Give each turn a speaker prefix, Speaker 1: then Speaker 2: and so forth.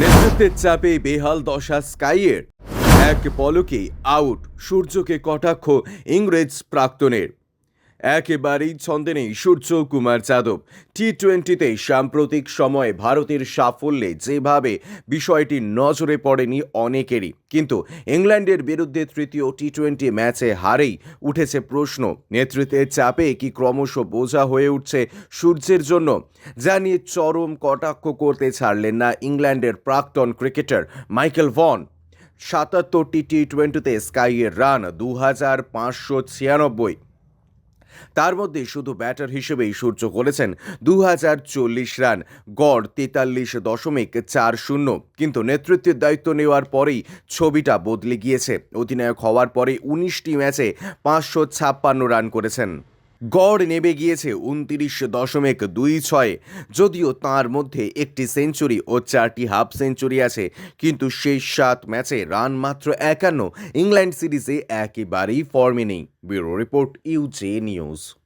Speaker 1: নেতৃত্বের চাপে বেহাল দশা স্কাইয়ের। এক পলকে আউট সূর্যকে কটাক্ষ ইংরেজ প্রাক্তনের। একেবারেই ছন্দে নেই সূর্য কুমার যাদব। টি টোয়েন্টিতে সাম্প্রতিক সময়ে ভারতের সাফল্যে যেভাবে বিষয়টি নজরে পড়েনি অনেকেরই, কিন্তু ইংল্যান্ডের বিরুদ্ধে তৃতীয় টি টোয়েন্টি ম্যাচে হারেই উঠেছে প্রশ্ন। নেতৃত্বের চাপে কি ক্রমশ বোঝা হয়ে উঠছে সূর্যের জন্য? যা নিয়ে চরম কটাক্ষ করতে ছাড়লেন না ইংল্যান্ডের প্রাক্তন ক্রিকেটার মাইকেল ভন। সাতাত্তরটি টি টোয়েন্টিতে স্কাইয়ের রান দু হাজার পাঁচশো ছিয়ানব্বই। তার মধ্যে শুধু ব্যাটার হিসেবেই সূর্য করেছেন দু হাজার চল্লিশ রান, গড় তেতাল্লিশ দশমিক চার শূন্য। কিন্তু নেতৃত্বের দায়িত্ব নেওয়ার পরেই ছবিটা বদলে গিয়েছে। অধিনায়ক হওয়ার পরে উনিশটি ম্যাচে পাঁচশো ছাপ্পান্ন রান করেছেন। গড় নেবে গিয়েছে উনতিরিশ দশমিক দুই ছয়ে। যদিও তার মধ্যে একটি সেঞ্চুরি ও চারটি হাফ সেঞ্চুরি আছে, কিন্তু শেষ সাত ম্যাচে রান মাত্র একান্ন। ইংল্যান্ড সিরিজে একেবারেই ফর্মে নেই। ব্যুরো রিপোর্ট ইউজে নিউজ।